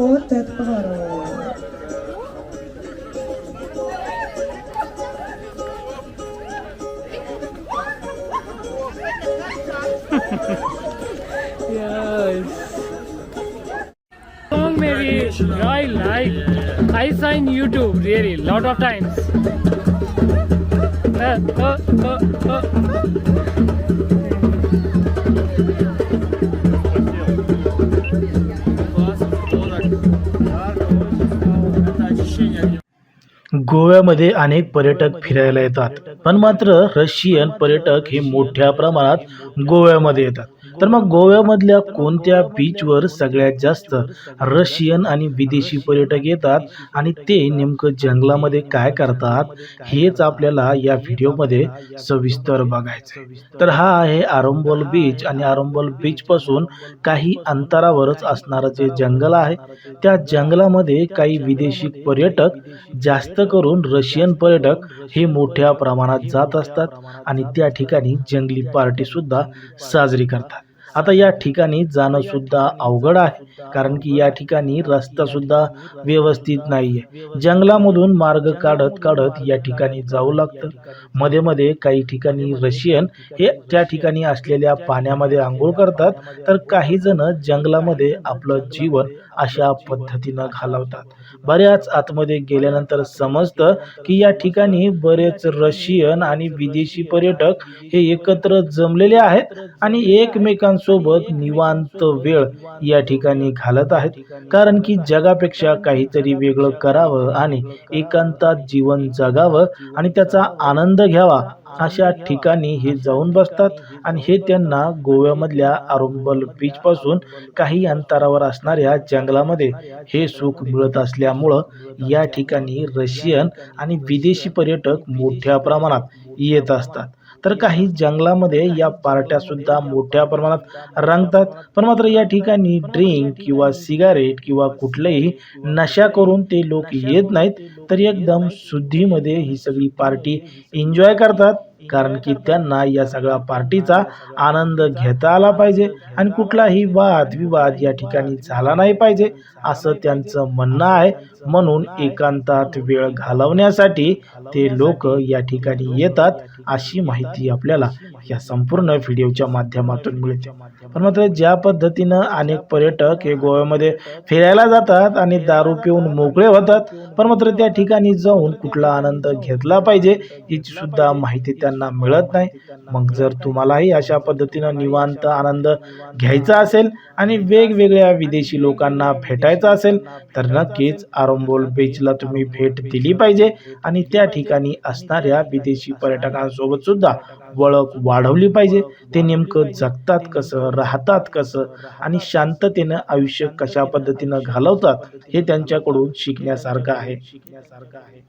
Ponte Toro. yes. Song maybe I like. I sign YouTube really lot of times. Uh, uh, uh, uh. गोव्यामध्ये अनेक पर्यटक फिरायला येतात. पण मात्र रशियन पर्यटक हे मोठ्या प्रमाणात गोव्यामध्ये येतात. तर मग गोव्यामधल्या कोणत्या बीचवर सगळ्यात जास्त रशियन आणि विदेशी पर्यटक येतात आणि ते नेमकं जंगलामध्ये काय करतात हेच आपल्याला या व्हिडिओमध्ये सविस्तर बघायचं तर हा आहे आरंबोल बीच आणि आरंबोल बीचपासून काही अंतरावरच असणारं जे जंगल आहे त्या जंगलामध्ये काही विदेशी पर्यटक जास्त करून रशियन पर्यटक हे मोठ्या प्रमाणात जात असतात आणि त्या ठिकाणी जंगली पार्टी सुद्धा साजरी करतात. आता या ठिकाणी जाणं सुद्धा अवघड आहे कारण की या ठिकाणी रस्ता सुद्धा व्यवस्थित नाहीये. जंगलामधून मार्ग काढत काढत या ठिकाणी जाऊ लागतं. मध्ये मध्ये काही ठिकाणी रशियन हे त्या ठिकाणी असलेल्या पाण्यामध्ये आंघोळ करतात तर काही जण जंगलामध्ये आपलं जीवन अशा पद्धतीनं घालवतात. बऱ्याच आतमध्ये गेल्यानंतर समजतं की या ठिकाणी बरेच रशियन आणि विदेशी पर्यटक हे एकत्र जमलेले आहेत आणि मित्रांसोबत निवांत वेळ या ठिकाणी घालत आहेत. कारण की जगापेक्षा काहीतरी वेगळं करावं आणि एकांतात जीवन जगावं आणि त्याचा आनंद घ्यावा अशा ठिकाणी हे जाऊन बसतात. आणि हे त्यांना गोव्यामधल्या आरुंबल बीच पासून काही अंतरावर असणाऱ्या जंगलामध्ये हे सुख मिळत असल्यामुळं या ठिकाणी रशियन आणि विदेशी पर्यटक मोठ्या प्रमाणात येत असतात. तर काही जंगलामध्ये या पार्ट्या सुद्धा मोठ्या प्रमाणात रंगतात. पण मात्र या ठिकाणी ड्रिंक किंवा सिगारेट किंवा कुठलेही नशा करून ते लोक येत नाहीत तर एकदम शुद्धीमध्ये ही सगळी पार्टी एन्जॉय करतात. कारण की त्यांना या सगळ्या पार्टीचा आनंद घेता आला पाहिजे आणि कुठलाही वाद विवाद या ठिकाणी झाला नाही पाहिजे असं त्यांचं म्हणणं आहे. म्हणून एकांतात वेळ घालवण्यासाठी ते लोक या ठिकाणी येतात अशी माहिती आपल्याला या संपूर्ण व्हिडिओच्या माध्यमातून मिळते. पण मात्र ज्या पद्धतीनं अनेक पर्यटक हे गोव्यामध्ये फिरायला जातात आणि दारू पिऊन मोकळे होतात पण मात्र त्या ठिकाणी जाऊन कुठला आनंद घेतला पाहिजे याची सुद्धा माहिती त्या त्यांना मिळत नाही. मग जर तुम्हालाही अशा पद्धतीनं निवांत आनंद घ्यायचा असेल आणि वेगवेगळ्या विदेशी लोकांना भेटायचं असेल तर नक्कीच आरंबोल बीचला तुम्ही भेट दिली पाहिजे. आणि त्या ठिकाणी असणाऱ्या विदेशी पर्यटकांसोबत सुद्धा ओळख वाढवली पाहिजे. ते नेमकं जगतात कसं राहतात कसं आणि शांततेनं आयुष्य कशा पद्धतीनं घालवतात हे त्यांच्याकडून शिकण्यासारखं आहे शिकण्यासारखं आहे.